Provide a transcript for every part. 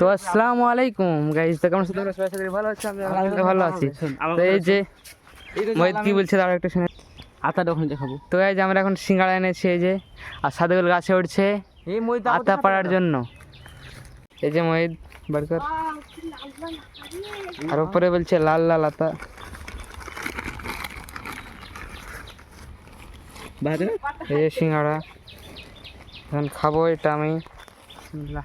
তো আসসালামু আলাইকুম গাইস তো কেমন তোমরা? সবাই ভালো আছো আমি আলহামদুলিল্লাহ ভালো আছি। তো এই যে মহিত কি বলছে তার একটা শুনে। আতাটা ওখানে দেখাবো। তো এই যে আমরা এখন সিঙ্গাড়া এনেছি এই যে আর সাদেগুল গাছে উঠছে আতা পাড়ার জন্য। এই যে মহিত বারকার আর উপরে বলছে লাল লাল আতা। এই যে সিঙ্গাড়া এখন খাব এটা আমি। বিসমিল্লাহ।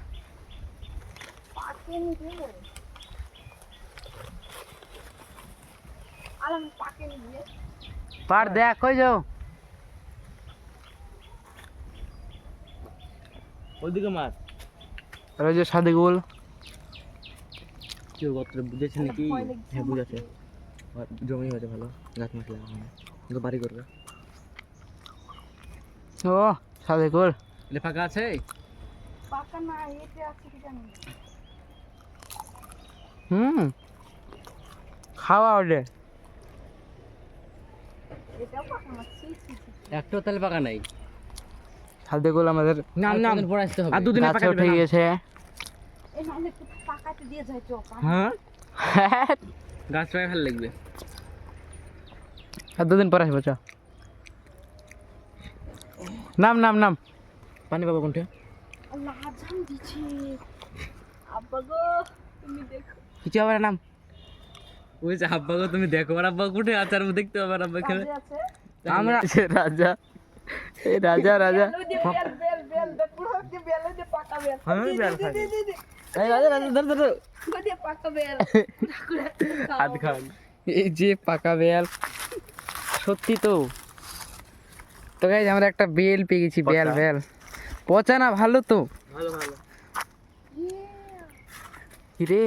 পার দেখ কই যাও? ওইদিকে মার। আর ওই যে সাদেগুল কেউ গত্র বুঝেছে নাকি? হ্যাঁ বুঝেছে। জমি হয়েছে ভালো গাছ মাছ লাগানো বাড়ি করবে। ও সাদেগুল এটা ফাঁকা আছে? হুম। খাওয়া ওটা একটাও তাহলে ফাঁকা নাই। সাদেগুল আমাদের নাম নাম। পরে আসতে হবে। আর দুদিনে গাছে উঠে গিয়েছে। হ্যাঁ? গাছ পায়ে ভালো লাগবে। আর দুদিন পরে আসব চ। নাম নাম নাম। পানি পাবো কোনটা? কিছু হবে না নাম? ওই যে আব্বা গো তুমি দেখো আর আব্বা কোটে আচার দেখতে হবে আব্বা খেলে আমরা রাজা। এই রাজা রাজা। এই রাজা রাজা ধর ধর হাত খান। এই যে পাকা বেল সত্যি তো। তো গাইজ আমরা একটা বেল পেয়ে গেছি বেল বেল। পচা না ভালো তো। ভালো ভালো। রে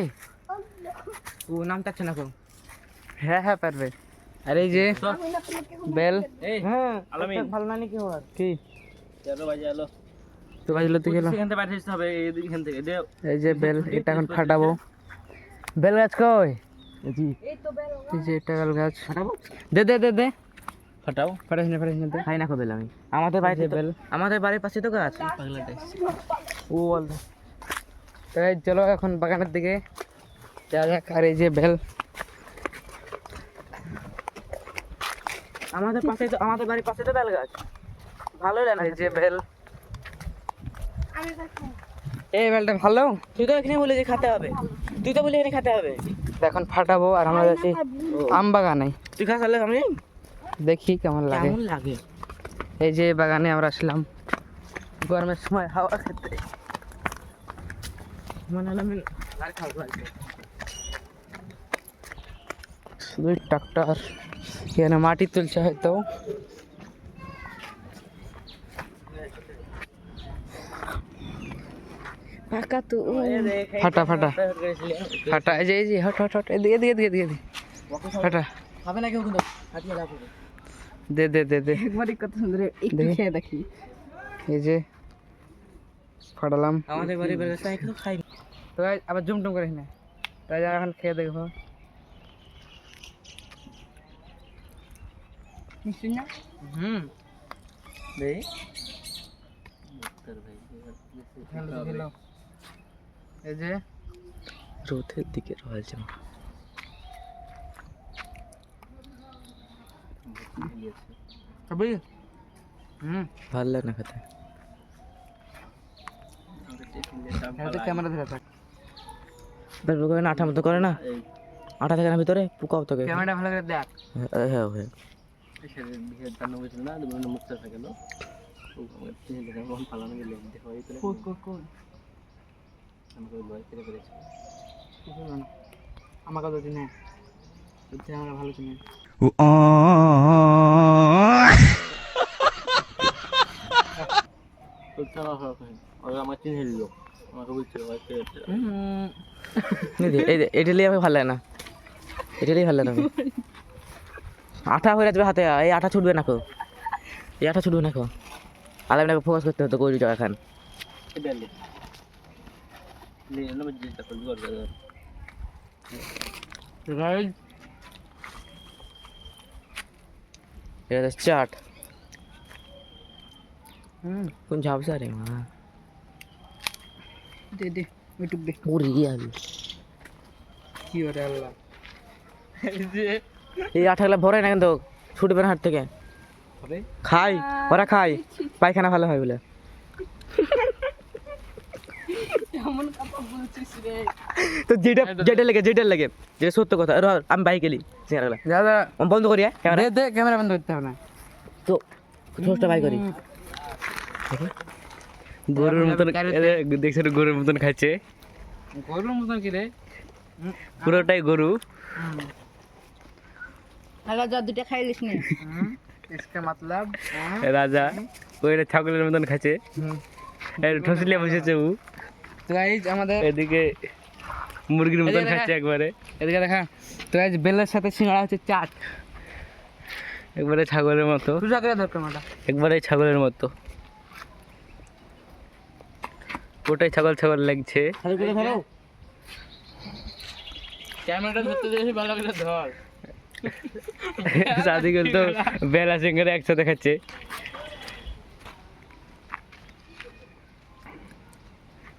ও নাম চাচ্ছে না কোন হ্যাঁ হ্যাঁ পারবে। আর এই যে বেল। এই হ্যাঁ আলামিন। ভালো না নাকি হওয়ার কি? চলো বাজে এলো তো তো গেল এখান থেকে বাইরে হবে এই এখান থেকে দে এই যে বেল এটা এখন ফাটাবো। বেল গাছ কই? জি এই যে এটা বেল গাছ। ফাটাবো? দে দে দে দে। ফাটাও। ফাটাস না ফাটাস না খাই না আমি। আমাদের বাড়িতে বেল। আমাদের বাড়ির পাশে তো গাছ। পাগলাটা। ও বল তো এই চলো এখন বাগানের দিকে। যা বেল। আমাদের পাশে তো আমাদের বাড়ির পাশে তো বেল গাছ ভালো লাগে যে বেল। এই বেলটা ভালো? তুই তো এখানে বলে যে খেতে হবে। তুই তো বলে এখানে খেতে হবে। এখন ফাটাবো আর আমরা যাচ্ছি আম বাগানে। তুই তাহলে আমি। দেখি কেমন লাগে। কেমন লাগে? এই যে বাগানে আমরা আসলাম। গরমের সময় হাওয়া খেতে। মনে হলো আমি আর খাব। শুধু ট্রাক্টর এখানে মাটি তুলছে হয়তো। ফাঁকা তো ফাটা ফাটা। ফাটা এই যে এই যে হট হট হট এদিকে এদিকে এদিকে এদিকে এদিকে। ফাটা। হবে না কেউ কিন্তু হাতিয়ে লাভ দে দে দে দে। একবারই কত সুন্দর একটু দেখি। খেয়ে দেখি। এই যে ফাটালাম। আমাদের একটু খাই তো আবার জুম টুম করে না তাই এখন খেয়ে দেখব। না হুম। দে এই যে। রোদের দিকে রয়েছে সবই হুম। ভালো লাগে না খেতে। ক্যামেরা ধরে থাক। করে না আঠা মতো করে না? আঠা থাকে না ভিতরে? পোকাও থাকে। ক্যামেরা ভালো করে দেখ। হ্যাঁ হ্যাঁ হ্যাঁ। আমাকে তো চিনে আমরা ভালো বলছে এটা লিয়ে ভালো লাগে না এটা লিয়ে ভালো লাগে না। আঠা হয়ে যাবে হাতে এই আঠা ছুটবে না কো। এই আঠা ছুটবে না কো। আলামিনাকে ফোকাস করতে হতো কই যাও এখন। এটা চাট হুম। কোন ঝাপসা রে মা। দে দে দে ওরে কি আমি। কি ওরে আল্লাহ। এই আঠাগুলা ভরে না কিন্তু ছুটবে না হাট থেকে। খাই ওরা খাই। পায়খানা ভালো হয় বলে। তো যেটা যেটা লেগে যেটা লেগে। যেটা সত্য কথা। আর আমি বাইক গেলি। সিঙ্গারাগুলা দাদা বন্ধ করি হ্যাঁ ক্যামেরা। দে দে ক্যামেরা বন্ধ করতে হবে না। তো ছোটটা বাই করি। গরুর মতন দেখছ গরুর মতন খাচ্ছে। গরুর মতন কি রে? পুরোটাই গরু। রাজা ওইটা ছাগলের মতন খাচ্ছে ঠসলিয়া বসেছে ও। তো গাইজ আমাদের এদিকে মুরগির মতন খাচ্ছে একবারে। এদিকে দেখা। তো গাইজ বেলের সাথে সিঙ্গাড়া হচ্ছে চাট। একবারে ছাগলের মতো। একবারে ছাগলের মতো। ওটাই ছাগল ছাগল লাগছে। ধরো। ক্যামেরাটা ধরতে দিয়েছি ভালো করে ধর। সাদিকুল তো বেলা সিঙ্গারে একসাথে খাচ্ছে।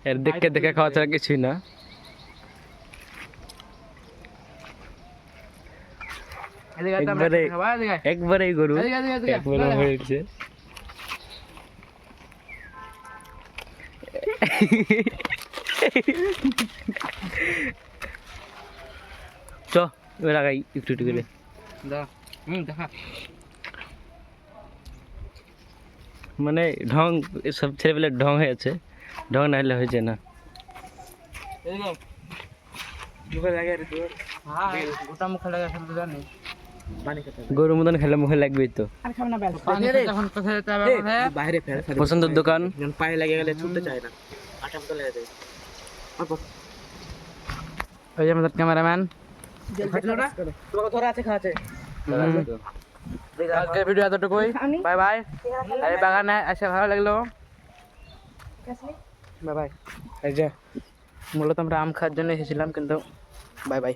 এর দেখে দেখে খাওয়া ছাড়া কিছুই না। একবারে-। একবারেই গরু। একবারে হয়েছে। চ। এবার আগাই একটু একটু করে। মানে ঢং সব ছেলেপেলে ঢং হয়েছে ঢং না হলে হয়েছে না। হ্যাঁ, গোটা মুখে লাগা ফেলতে জানি। গরুর মতন খেলে মুখে লাগবেই তো। পছন্দের দোকান? পায়ে লেগে গেলে ছুটতে চায় না। আটা মতো লেগে যায়। ওই যে আমাদের ক্যামেরাম্যান। তোমাকে ধরে আছে খাওয়াছে আজকের ভিডিও এতটুকুই। বাই বাই আর এই বাগানে এসে ভালো লাগল। বাই বাই এই যে মূলত আমরা আম খাওয়ার জন্য এসেছিলাম কিন্তু বাই বাই